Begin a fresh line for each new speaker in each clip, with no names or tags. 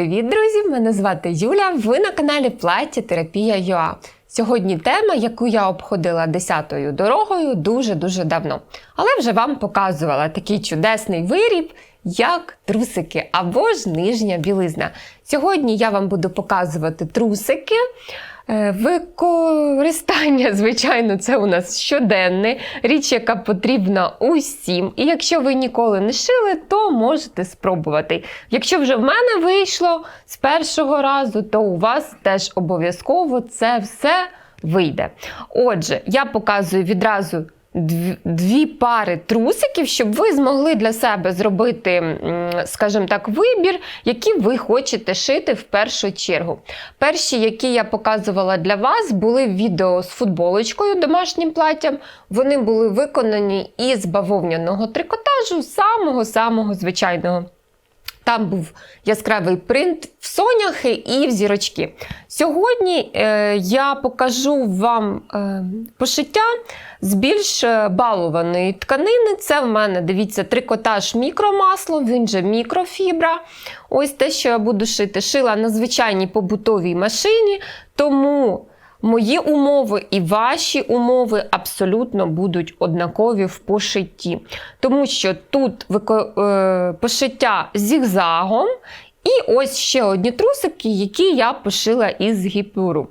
Привіт, друзі! Мене звати Юля. Ви на каналі Плаття Терапія ЮА. Сьогодні тема, яку я обходила десятою дорогою дуже-дуже давно. Але вже вам показувала такий чудесний виріб, як трусики або ж нижня білизна. Сьогодні я вам буду показувати трусики. Е, Використання, звичайно, це у нас щоденне, річ, яка потрібна усім. І якщо ви ніколи не шили, то можете спробувати. Якщо вже в мене вийшло з першого разу, то у вас теж обов'язково це все вийде. Отже, я показую відразу. Дві, пари трусиків, щоб ви змогли для себе зробити, скажімо так, вибір, який ви хочете шити в першу чергу. Перші, які я показувала для вас, були відео з футболочкою домашнім платтям. Вони були виконані із бавовняного трикотажу, самого-самого звичайного. Там був яскравий принт в соняхи і в зірочки. Сьогодні е, я покажу вам е, пошиття з більш е, балованої тканини. Це в мене, дивіться, трикотаж мікромасло, він же мікрофібра. Ось те, що я буду шити, шила на звичайній побутовій машині, тому Мої умови і ваші умови абсолютно будуть однакові в пошитті. Тому що тут е, пошиття зігзагом, і ось ще одні трусики, які я пошила із гіпюру.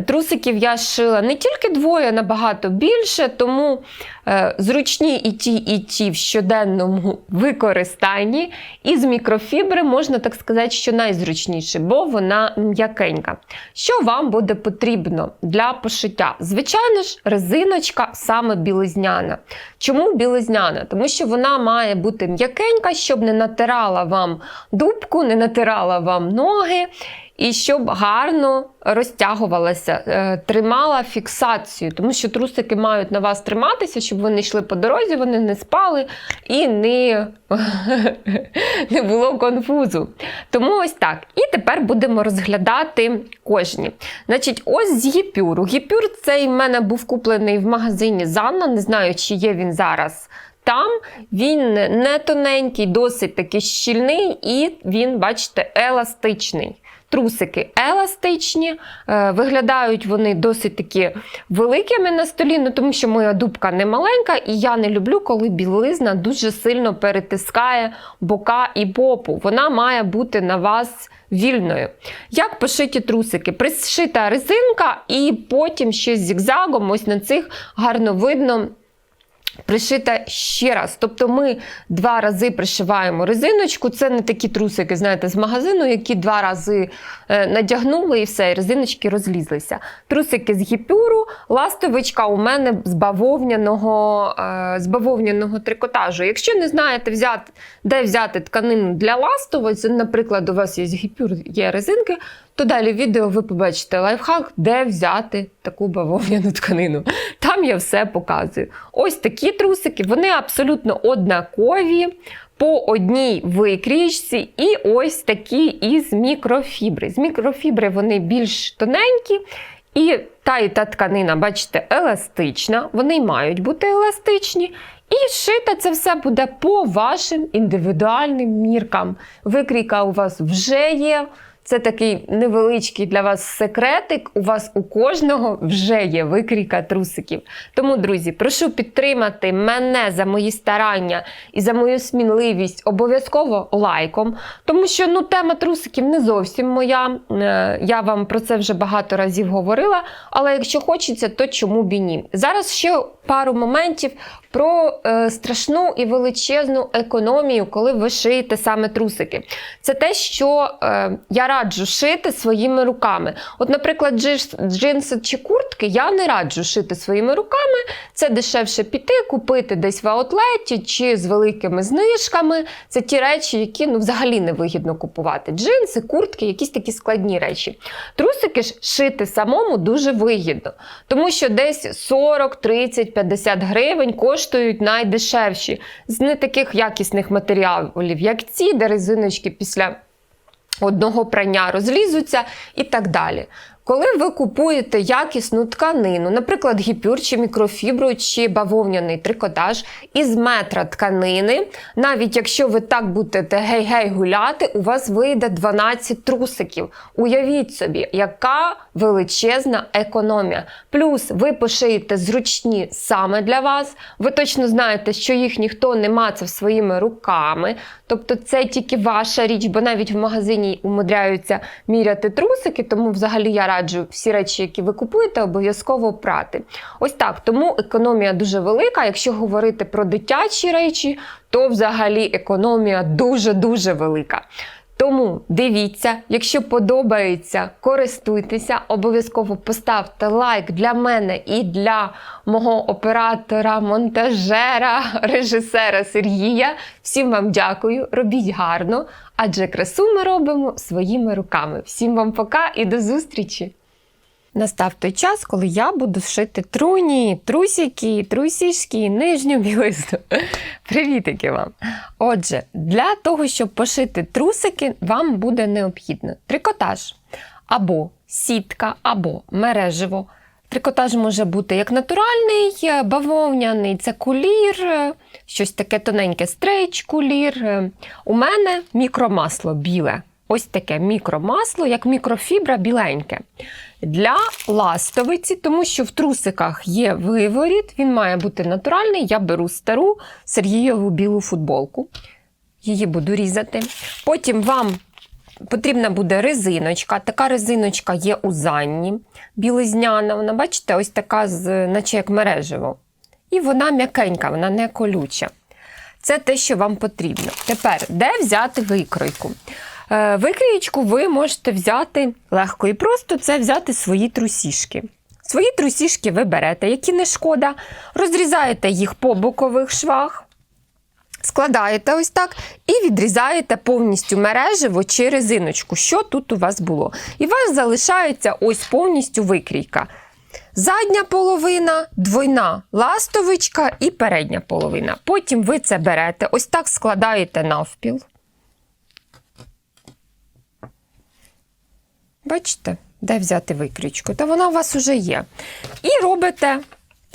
Трусиків я шила не тільки двоє, набагато більше, тому е, зручні і ті, і ті в щоденному використанні. І з мікрофібри можна так сказати, що найзручніше, бо вона м'якенька. Що вам буде потрібно для пошиття? Звичайно ж, резиночка саме білизняна. Чому білизняна? Тому що вона має бути м'якенька, щоб не натирала вам дубку, не натирала вам ноги. І щоб гарно розтягувалася, е, тримала фіксацію, тому що трусики мають на вас триматися, щоб ви не йшли по дорозі, вони не спали і не, не було конфузу. Тому ось так. І тепер будемо розглядати кожні. Значить, ось з гіпюру. Гіпюр цей в мене був куплений в магазині Занна, не знаю, чи є він зараз. Там він не тоненький, досить таки щільний, і він, бачите, еластичний. Трусики еластичні, е, виглядають вони досить таки великими на столі, ну, тому що моя дубка не маленька, і я не люблю, коли білизна дуже сильно перетискає бока і попу. Вона має бути на вас вільною. Як пошиті трусики? Пришита резинка, і потім ще зігзагом, ось на цих гарно видно. Пришита ще раз. Тобто ми два рази пришиваємо резиночку. Це не такі трусики, знаєте, з магазину, які два рази е, надягнули і все, і резиночки розлізлися. Трусики з гіпюру, ластовичка у мене з бавовняного, е, з бавовняного трикотажу. Якщо не знаєте, взяти, де взяти тканину для ластовиць, наприклад, у вас є гіпюр, є резинки, то далі в відео ви побачите лайфхак, де взяти таку бавовняну тканину. Там я все показую. Ось такі трусики, вони абсолютно однакові. По одній викрійці, і ось такі із мікрофібри. З мікрофібри вони більш тоненькі, і та і та тканина, бачите, еластична. Вони мають бути еластичні. І шити це все буде по вашим індивідуальним міркам. Викрійка у вас вже є. Це такий невеличкий для вас секретик. У вас у кожного вже є викрійка трусиків. Тому, друзі, прошу підтримати мене за мої старання і за мою сміливість обов'язково лайком. Тому що ну, тема трусиків не зовсім моя. Е, Я вам про це вже багато разів говорила. Але якщо хочеться, то чому б і ні? Зараз ще пару моментів про е, страшну і величезну економію, коли ви шиєте саме трусики. Це те, що е, я раджу шити своїми руками. От, наприклад, джинси чи куртки я не раджу шити своїми руками. Це дешевше піти, купити десь в аутлеті чи з великими знижками. Це ті речі, які ну, взагалі не вигідно купувати. Джинси, куртки, якісь такі складні речі. Трусики ж шити самому дуже вигідно, тому що десь 40, 30, 50 гривень коштують найдешевші з не таких якісних матеріалів, як ці, де резиночки після одного прання розлізуться і так далі. Коли ви купуєте якісну тканину, наприклад, гіпюр чи мікрофібру чи бавовняний трикотаж із метра тканини, навіть якщо ви так будете гей-гей гуляти, у вас вийде 12 трусиків. Уявіть собі, яка величезна економія. Плюс ви пошиєте зручні саме для вас. Ви точно знаєте, що їх ніхто не мацав своїми руками. Тобто це тільки ваша річ, бо навіть в магазині умудряються міряти трусики, тому взагалі я раджу всі речі, які ви купуєте, обов'язково прати. Ось так. Тому економія дуже велика. Якщо говорити про дитячі речі, то взагалі економія дуже-дуже велика. Тому дивіться, якщо подобається, користуйтеся, обов'язково поставте лайк для мене і для мого оператора, монтажера, режисера Сергія. Всім вам дякую, робіть гарно, адже красу ми робимо своїми руками. Всім вам пока і до зустрічі! Настав той час, коли я буду шити труні, трусики, трусішки, нижню білизну. Привітики вам! Отже, для того, щоб пошити трусики, вам буде необхідно трикотаж або сітка, або мережево. Трикотаж може бути як натуральний, е, бавовняний, це кулір, е, щось таке тоненьке стрейч, кулір. Е, У мене мікромасло біле. Ось таке мікромасло, як мікрофібра біленьке. Для ластовиці, тому що в трусиках є виворіт, він має бути натуральний. Я беру стару Сергієву білу футболку. Її буду різати. Потім вам потрібна буде резиночка. Така резиночка є у Занні, білизняна. Вона, бачите, ось така, наче як мережево. І вона м'якенька, вона не колюча. Це те, що вам потрібно. Тепер, де взяти викройку? Е, Викрієчку ви можете взяти легко і просто це взяти свої трусішки. Свої трусішки ви берете, які не шкода, розрізаєте їх по бокових швах, складаєте ось так і відрізаєте повністю мережево чи резиночку, що тут у вас було. І у вас залишається ось повністю викрійка. Задня половина, двойна ластовичка і передня половина. Потім ви це берете, ось так складаєте навпіл. Бачите, де взяти викрючку? Та вона у вас вже є. І робите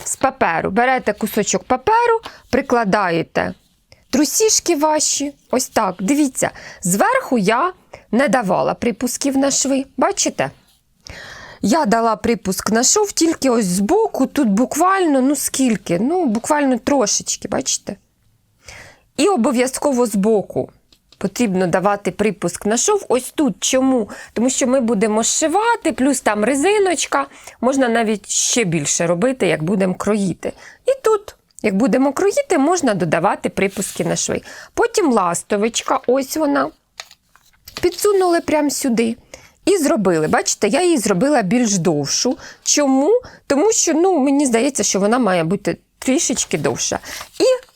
з паперу. Берете кусочок паперу, прикладаєте трусішки ваші. Ось так. Дивіться, зверху я не давала припусків на шви. Бачите? Я дала припуск на шов тільки ось збоку, тут буквально, ну скільки? Ну, буквально трошечки, бачите? І обов'язково збоку потрібно давати припуск на шов. Ось тут. Чому? Тому що ми будемо зшивати, плюс там резиночка. Можна навіть ще більше робити, як будемо кроїти. І тут, як будемо кроїти, можна додавати припуски на шви. Потім ластовичка, ось вона. Підсунули прямо сюди. І зробили. Бачите, я її зробила більш довшу. Чому? Тому що ну, мені здається, що вона має бути трішечки довша. І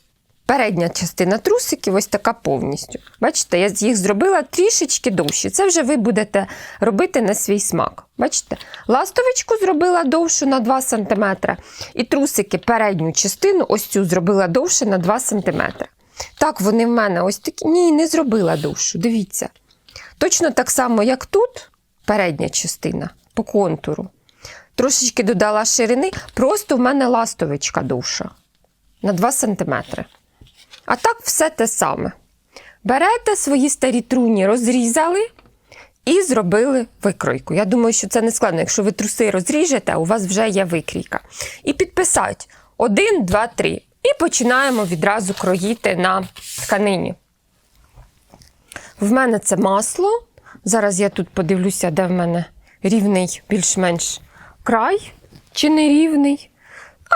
передня частина трусиків ось така повністю. Бачите, я їх зробила трішечки довші. Це вже ви будете робити на свій смак. Бачите? Ластовичку зробила довшу на 2 см. І трусики передню частину, ось цю зробила довше на 2 см. Так, вони в мене ось такі. Ні, не зробила довшу. Дивіться. Точно так само, як тут, передня частина по контуру. Трошечки додала ширини, просто в мене ластовичка довша на 2 см. А так все те саме. Берете свої старі труні, розрізали і зробили викройку. Я думаю, що це не складно. Якщо ви труси розріжете, у вас вже є викрійка. І підписати 1, 2, 3. І починаємо відразу кроїти на тканині. В мене це масло. Зараз я тут подивлюся, де в мене рівний більш-менш край чи не рівний.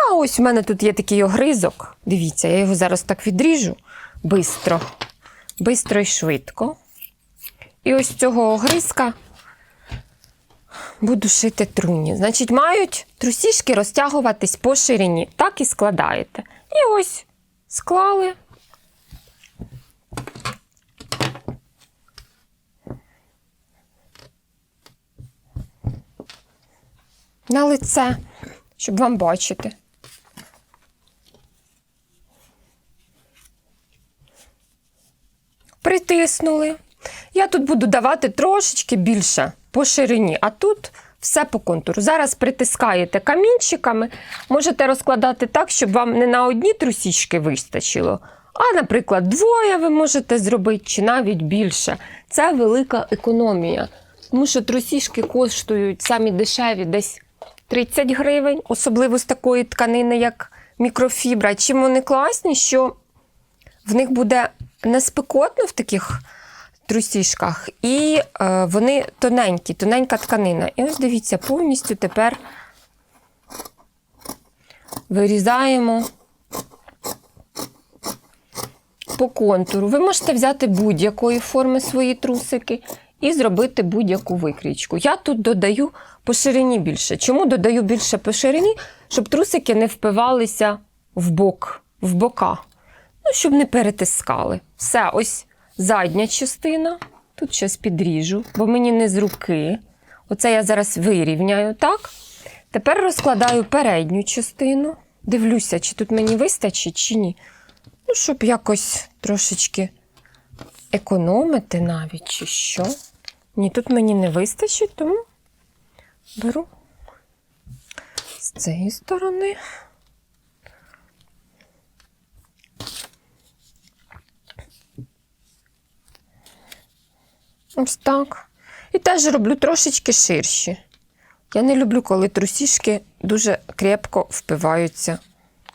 А ось в мене тут є такий огризок. Дивіться, я його зараз так відріжу бистро, бистро і швидко. І ось цього огризка буду шити труні. Значить, мають трусішки розтягуватись по ширині. Так і складаєте. І ось склали. На лице, щоб вам бачити. Притиснули. Я тут буду давати трошечки більше по ширині, а тут все по контуру. Зараз притискаєте камінчиками, можете розкладати так, щоб вам не на одні трусішки вистачило. А, наприклад, двоє ви можете зробити, чи навіть більше. Це велика економія. Тому що трусішки коштують самі дешеві десь 30 гривень, особливо з такої тканини, як мікрофібра. Чим вони класні, що в них буде не спекотно в таких трусішках, і е, вони тоненькі, тоненька тканина. І ось дивіться, повністю тепер вирізаємо по контуру. Ви можете взяти будь-якої форми свої трусики і зробити будь-яку викрічку. Я тут додаю по ширині більше. Чому додаю більше по ширині? Щоб трусики не впивалися в бок, в бока. Ну, щоб не перетискали. Все, ось задня частина. Тут щось підріжу, бо мені не з руки. Оце я зараз вирівняю, так? Тепер розкладаю передню частину. Дивлюся, чи тут мені вистачить, чи ні. Ну, щоб якось трошечки економити навіть, чи що. Ні, тут мені не вистачить, тому беру з цієї сторони. Ось так. І теж роблю трошечки ширші. Я не люблю, коли трусішки дуже крепко впиваються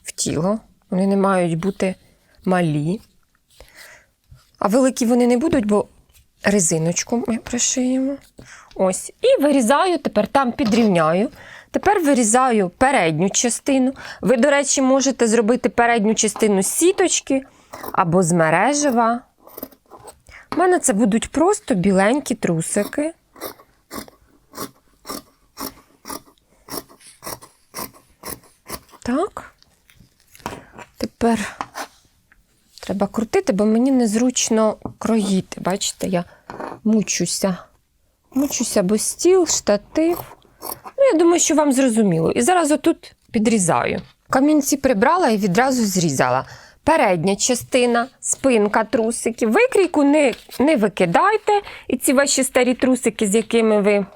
в тіло. Вони не мають бути малі. А великі вони не будуть, бо резиночку ми пришиємо. Ось. І вирізаю, тепер там підрівняю. Тепер вирізаю передню частину. Ви, до речі, можете зробити передню частину з сіточки або з мережева. У мене це будуть просто біленькі трусики. Так. Тепер треба крутити, бо мені незручно кроїти. Бачите, я мучуся. Мучуся, бо стіл, штатив. Ну, я думаю, що вам зрозуміло. І зараз отут підрізаю. Камінці прибрала і відразу зрізала. Передня частина, спинка трусиків. Викрійку не, не викидайте. І ці ваші старі трусики, з якими ви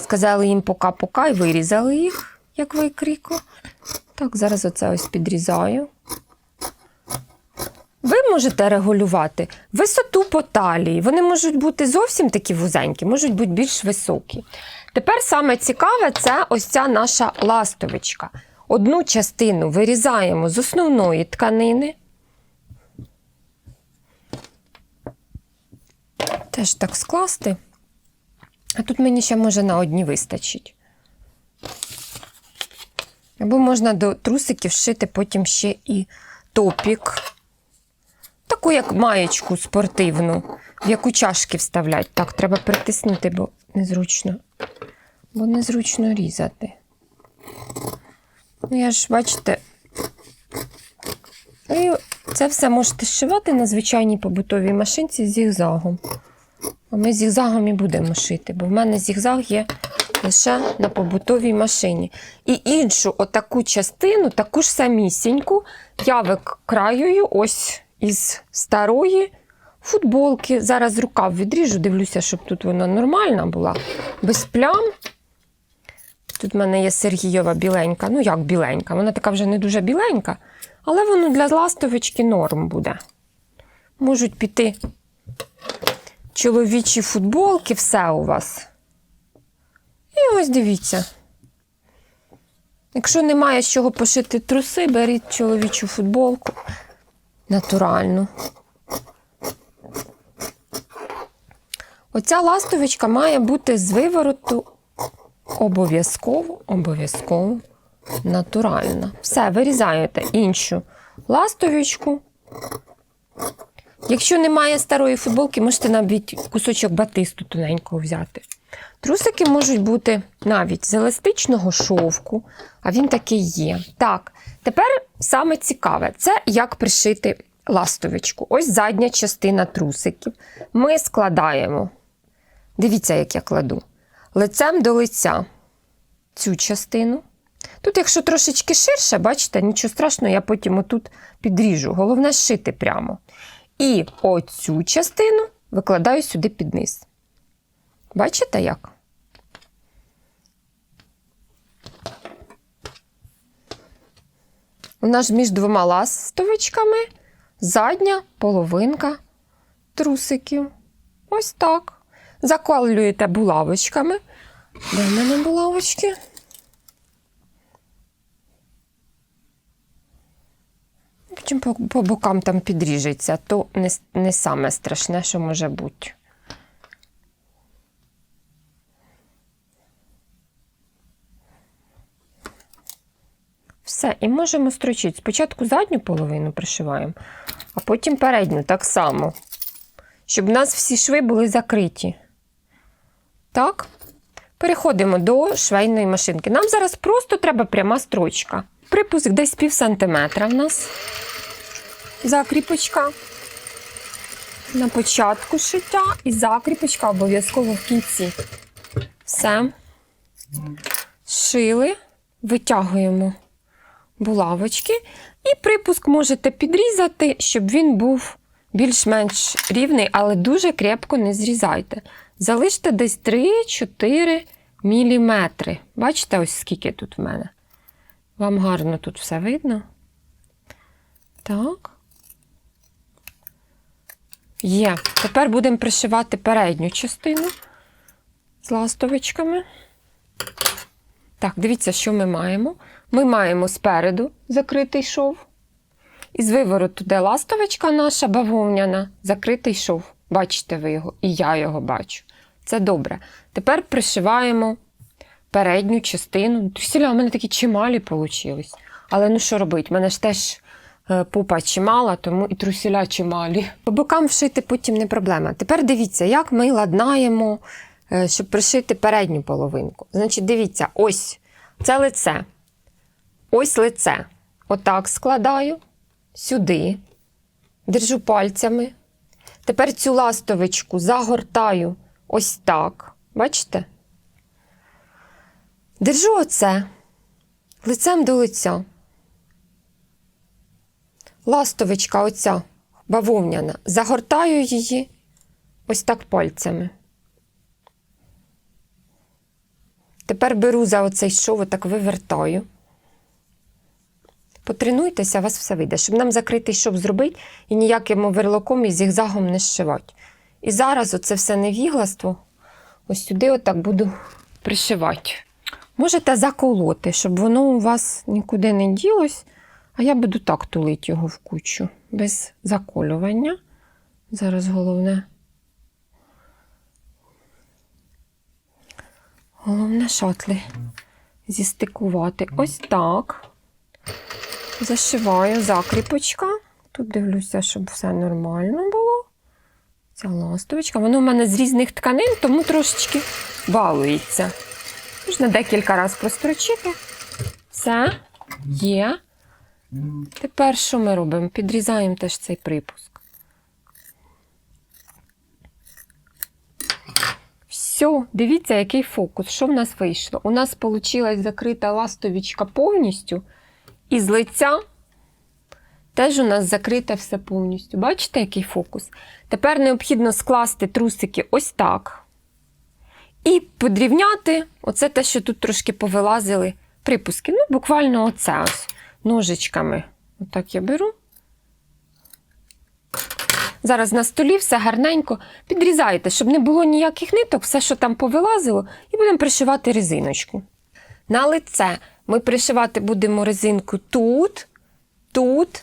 сказали їм пока-пока і вирізали їх, як викрійку. Так, зараз оце ось підрізаю. Ви можете регулювати висоту по талії. Вони можуть бути зовсім такі вузенькі, можуть бути більш високі. Тепер саме цікаве це ось ця наша ластовичка. Одну частину вирізаємо з основної тканини. Теж так скласти. А тут мені ще може на одні вистачить. Або можна до трусиків шити потім ще і топік. Таку, як маєчку спортивну, в яку чашки вставлять. Так, треба притиснути, бо незручно. Бо незручно різати. Ну, я ж, бачите, і це все можете зшивати на звичайній побутовій машинці з зігзагом. А ми зігзагом і будемо шити, бо в мене зігзаг є лише на побутовій машині. І іншу отаку частину, таку ж самісіньку, я викраюю ось із старої футболки. Зараз рукав відріжу, дивлюся, щоб тут вона нормальна була, без плям. Тут в мене є Сергійова біленька. Ну, як біленька, вона така вже не дуже біленька, але воно для ластовички норм буде. Можуть піти чоловічі футболки, все у вас. І ось дивіться. Якщо немає з чого пошити труси, беріть чоловічу футболку натуральну. Оця ластовичка має бути з вивороту обов'язково, обов'язково натуральна. Все, вирізаєте іншу ластовичку. Якщо немає старої футболки, можете навіть кусочок батисту тоненького взяти. Трусики можуть бути навіть з еластичного шовку, а він такий є. Так, тепер саме цікаве це як пришити ластовичку. Ось задня частина трусиків. Ми складаємо. Дивіться, як я кладу лицем до лиця цю частину. Тут, якщо трошечки ширше, бачите, нічого страшного, я потім отут підріжу. Головне шити прямо. І оцю частину викладаю сюди під низ. Бачите як? У нас між двома ластовичками задня половинка трусиків. Ось так. Заколюєте булавочками. Де в мене булавочки? Потім по, по бокам там підріжеться, то не, не саме страшне, що може бути. Все, і можемо строчити. Спочатку задню половину пришиваємо, а потім передню так само, щоб у нас всі шви були закриті. Так, переходимо до швейної машинки. Нам зараз просто треба пряма строчка. Припуск десь пів сантиметра в нас. Закріпочка на початку шиття і закріпочка обов'язково в кінці. Все. Шили, витягуємо булавочки. І припуск можете підрізати, щоб він був більш-менш рівний, але дуже крепко не зрізайте. Залиште десь 3-4 міліметри. Бачите, ось скільки тут в мене. Вам гарно тут все видно. Так. Є. Тепер будемо пришивати передню частину з ластовичками. Так, дивіться, що ми маємо. Ми маємо спереду закритий шов. Із вивороту, де ластовичка наша бавовняна, закритий шов. Бачите ви його, і я його бачу. Це добре. Тепер пришиваємо передню частину. Трусіля у мене такі чималі вийшли. Але ну що робити? У мене ж теж е, пупа чимала, тому і трусіля чималі. По бокам вшити потім не проблема. Тепер дивіться, як ми ладнаємо, е, щоб пришити передню половинку. Значить, дивіться, ось це лице. Ось лице. Отак складаю сюди, держу пальцями. Тепер цю ластовичку загортаю ось так. Бачите? Держу оце лицем до лиця. Ластовичка оця бавовняна. Загортаю її ось так пальцями. Тепер беру за оцей шов, так вивертаю. Потренуйтеся, у вас все вийде, щоб нам закритий шов зробити і ніяким оверлоком і зігзагом не зшивати. І зараз оце все невігластво ось сюди отак буду пришивати. Можете заколоти, щоб воно у вас нікуди не ділось, а я буду так тулити його в кучу, без заколювання. Зараз головне. Головне шатли зістикувати. Ось так. Зашиваю закріпочка. Тут дивлюся, щоб все нормально було. Ця ластовичка. Воно в мене з різних тканин, тому трошечки балується. Можна декілька разів прострочити. Все, є. Тепер що ми робимо? Підрізаємо теж цей припуск. Все, дивіться, який фокус. Що в нас вийшло? У нас вийшла закрита ластовичка повністю. І з лиця теж у нас закрите все повністю. Бачите, який фокус? Тепер необхідно скласти трусики ось так. І подрівняти оце те, що тут трошки повилазили припуски. Ну, буквально оце ось ножичками. Отак я беру. Зараз на столі все гарненько підрізаєте, щоб не було ніяких ниток, все, що там повилазило, і будемо пришивати резиночку. На лице ми пришивати будемо резинку тут, тут,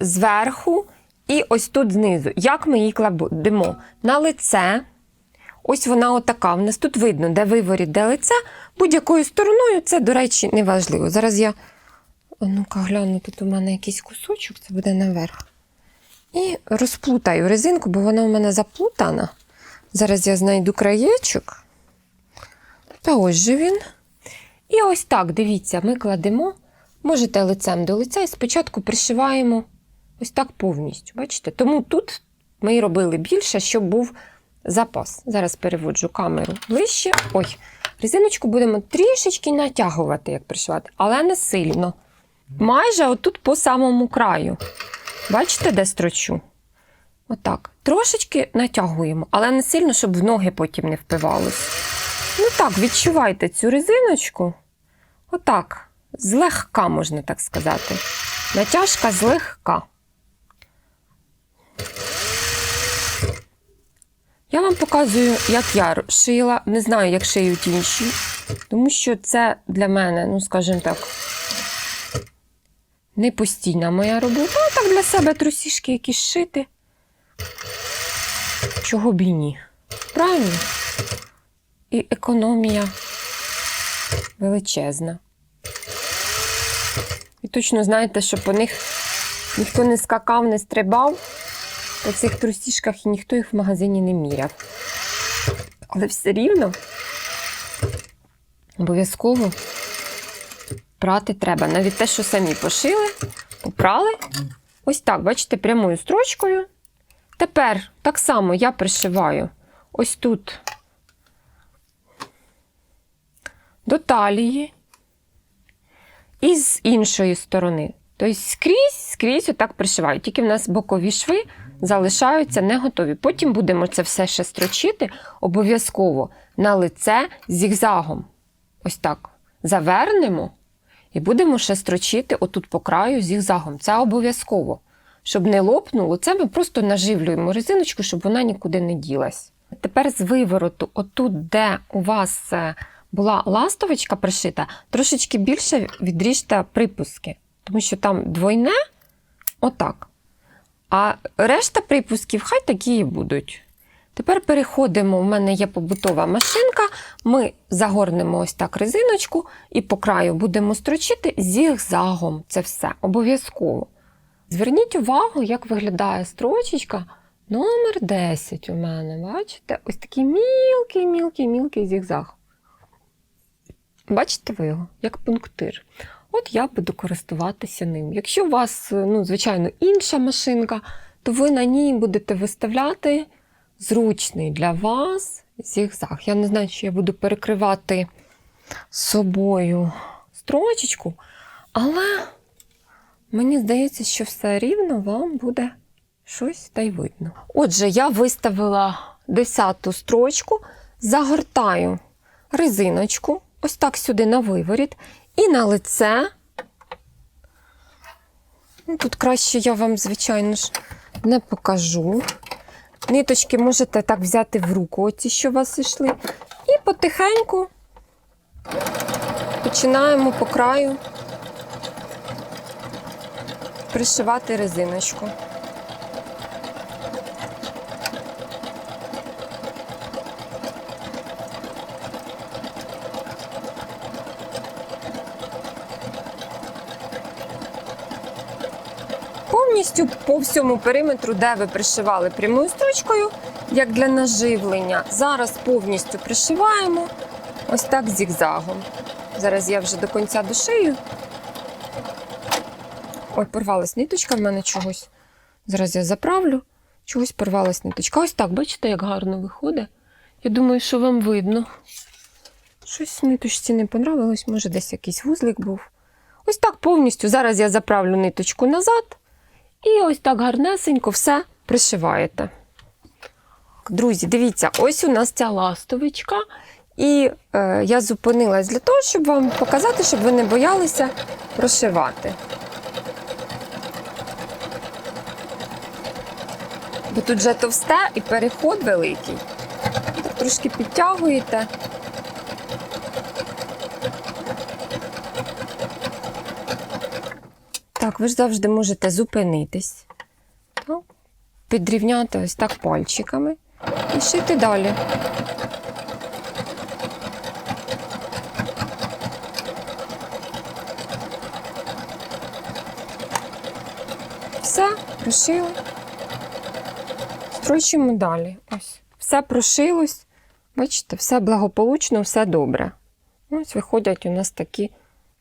зверху і ось тут знизу. Як ми її кладемо? На лице. Ось вона отака. У нас тут видно, де виворіт, де лице. Будь-якою стороною це, до речі, не важливо. Зараз я, ну-ка, гляну, тут у мене якийсь кусочок, це буде наверх. І розплутаю резинку, бо вона у мене заплутана. Зараз я знайду краєчок. Та ось же він. І ось так, дивіться, ми кладемо, можете лицем до лиця і спочатку пришиваємо ось так повністю. Бачите? Тому тут ми робили більше, щоб був запас. Зараз переводжу камеру ближче. Ой, резиночку будемо трішечки натягувати, як пришивати, але не сильно. Майже отут по самому краю. Бачите, де строчу? Отак. Трошечки натягуємо, але не сильно, щоб в ноги потім не впивалось. Ну так, відчувайте цю резиночку. Отак, злегка, можна так сказати. Натяжка злегка. Я вам показую, як я шила. Не знаю, як шиють інші, тому що це для мене, ну, скажімо так, не постійна моя робота. А так для себе трусішки якісь шити. Чого б і ні. Правильно? І економія величезна. І точно знаєте, що по них ніхто не скакав, не стрибав по цих трусішках і ніхто їх в магазині не міряв. Але все рівно обов'язково прати треба. Навіть те, що самі пошили, попрали. Ось так, бачите, прямою строчкою. Тепер так само я пришиваю ось тут до талії і з іншої сторони. Тобто скрізь, скрізь отак пришиваю. Тільки в нас бокові шви залишаються не готові. Потім будемо це все ще строчити обов'язково на лице зігзагом. Ось так. Завернемо і будемо ще строчити отут по краю зігзагом. Це обов'язково. Щоб не лопнуло, це ми просто наживлюємо резиночку, щоб вона нікуди не ділась. Тепер з вивороту, отут, де у вас е, була ластовочка пришита, трошечки більше відріжте припуски, тому що там двойне отак. А решта припусків хай такі і будуть. Тепер переходимо, у мене є побутова машинка, ми загорнемо ось так резиночку і по краю будемо строчити зігзагом. Це все обов'язково. Зверніть увагу, як виглядає строчечка номер 10 у мене. Бачите? Ось такий мілкий, мілкий, мілкий зігзаг. Бачите ви його, як пунктир. От я буду користуватися ним. Якщо у вас, ну, звичайно, інша машинка, то ви на ній будете виставляти зручний для вас зігзаг. Я не знаю, чи я буду перекривати собою строчечку, але мені здається, що все рівно вам буде щось та й видно. Отже, я виставила 10 строчку, загортаю резиночку, ось так сюди на виворіт, і на лице. Ну, Тут краще я вам, звичайно ж, не покажу. Ниточки можете так взяти в руку, оці, що у вас йшли. І потихеньку починаємо по краю пришивати резиночку. Повністю по всьому периметру, де ви пришивали прямою строчкою, як для наживлення. Зараз повністю пришиваємо ось так зігзагом. Зараз я вже до кінця дошию. Ой, порвалась ниточка в мене чогось. Зараз я заправлю. Чогось порвалась ниточка. Ось так, бачите, як гарно виходить. Я думаю, що вам видно. Щось ниточці не понравилось, може, десь якийсь вузлик був. Ось так повністю. Зараз я заправлю ниточку назад. І ось так гарнесенько все пришиваєте. Друзі, дивіться, ось у нас ця ластовичка. І е, я зупинилась для того, щоб вам показати, щоб ви не боялися прошивати. Бо тут вже товсте і переход великий. Так трошки підтягуєте. Так, ви ж завжди можете зупинитись, так, підрівняти ось так пальчиками і шити далі. Все, прошили. Строчимо далі. Ось. Все прошилось. Бачите, все благополучно, все добре. Ось виходять у нас такі,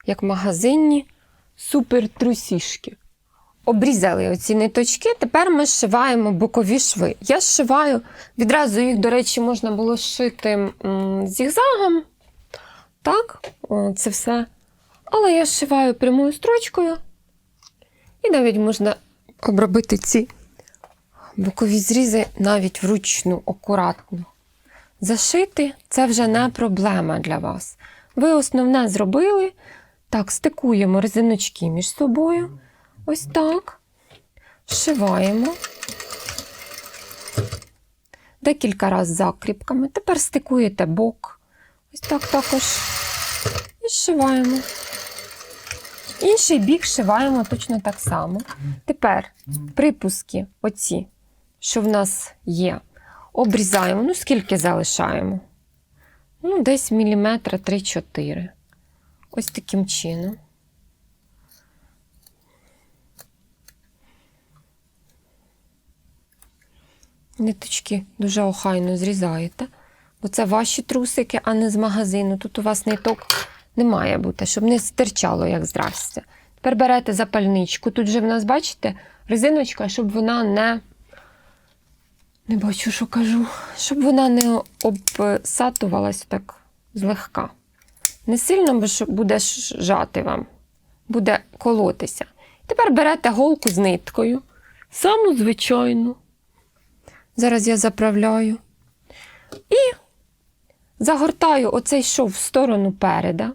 як магазинні супер трусішки. Обрізали оці ниточки, тепер ми зшиваємо бокові шви. Я зшиваю, відразу їх, до речі, можна було зшити м, зігзагом. Так, о, це все. Але я зшиваю прямою строчкою. І навіть можна обробити ці бокові зрізи навіть вручну, акуратно. Зашити це вже не проблема для вас. Ви основне зробили. Так, стикуємо резиночки між собою. Ось так. Зшиваємо. Декілька разів закріпками. Тепер стикуєте бок. Ось так також. І зшиваємо. Інший бік шиваємо точно так само. Тепер припуски, оці, що в нас є, обрізаємо. Ну, скільки залишаємо? Ну, десь міліметра 3-4. Ось таким чином. Ниточки дуже охайно зрізаєте, бо це ваші трусики, а не з магазину. Тут у вас ниток не має бути, щоб не стирчало, як здрасте. Тепер берете запальничку. Тут же в нас, бачите, резиночка, щоб вона не. Не бачу, що кажу. Щоб вона не обсатувалась так злегка. Не сильно, буде жати вам, буде колотися. Тепер берете голку з ниткою, саму звичайну. Зараз я заправляю. І загортаю оцей шов в сторону переда.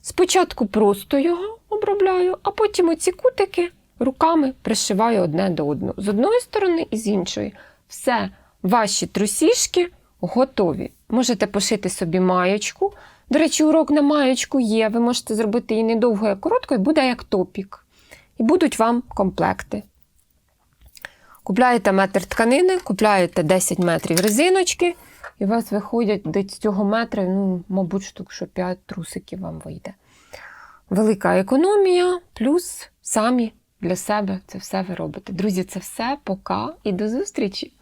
Спочатку просто його обробляю, а потім оці кутики руками пришиваю одне до одного. З одної сторони і з іншої. Все, ваші трусішки готові. Можете пошити собі маєчку. До речі, урок на маєчку є. Ви можете зробити її недовго, як коротко, і буде як топік. І будуть вам комплекти. Купляєте метр тканини, купляєте 10 метрів резиночки, і у вас виходять з цього метра, ну, мабуть, штук, що 5 трусиків вам вийде. Велика економія, плюс самі для себе це все ви робите. Друзі, це все. Пока і до зустрічі!